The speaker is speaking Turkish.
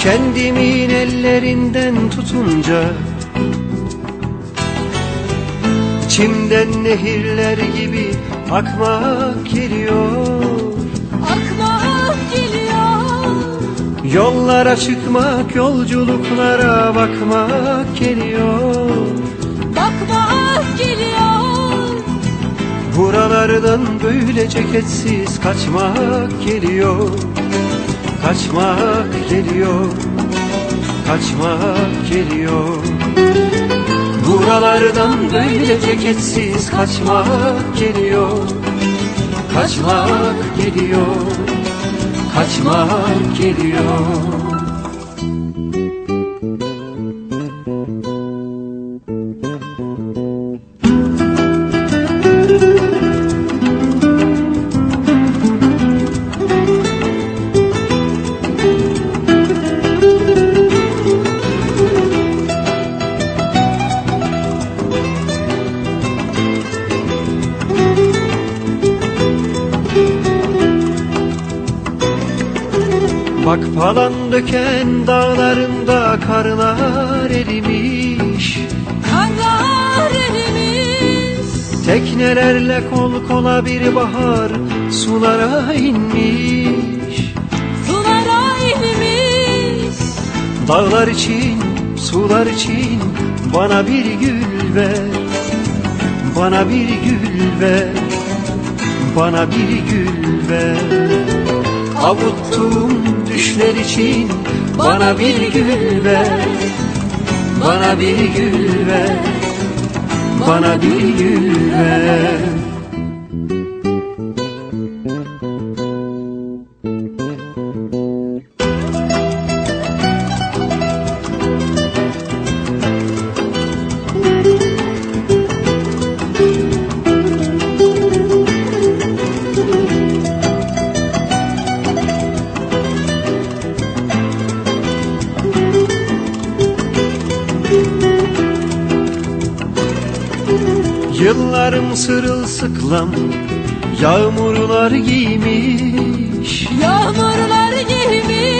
Kendimin ellerinden tutunca İçimden nehirler gibi akmak geliyor. Akmak geliyor. Yollara çıkmak, yolculuklara bakmak geliyor. Bakmak geliyor. Buralardan böyle ceketsiz kaçmak geliyor Kaçmak geliyor Kaçmak geliyor. Buralardan böyle ceketsiz kaçmak geliyor Kaçmak geliyor Kaçmak geliyor Bak falan döken dağlarında karlar erimiş. Karlar erimiz Teknelerle kol kola bir bahar sulara inmiş. Sulara inimiz Dağlar için, sular için bana bir gül ver. Bana bir gül ver. Bana bir gül ver Avuttuğum düşler için bana bir gül ver. Bana bir gül ver. Bana bir gül ver Yıllarım sırılsıklam Yağmurlar giymiş. Yağmurlar giymiş.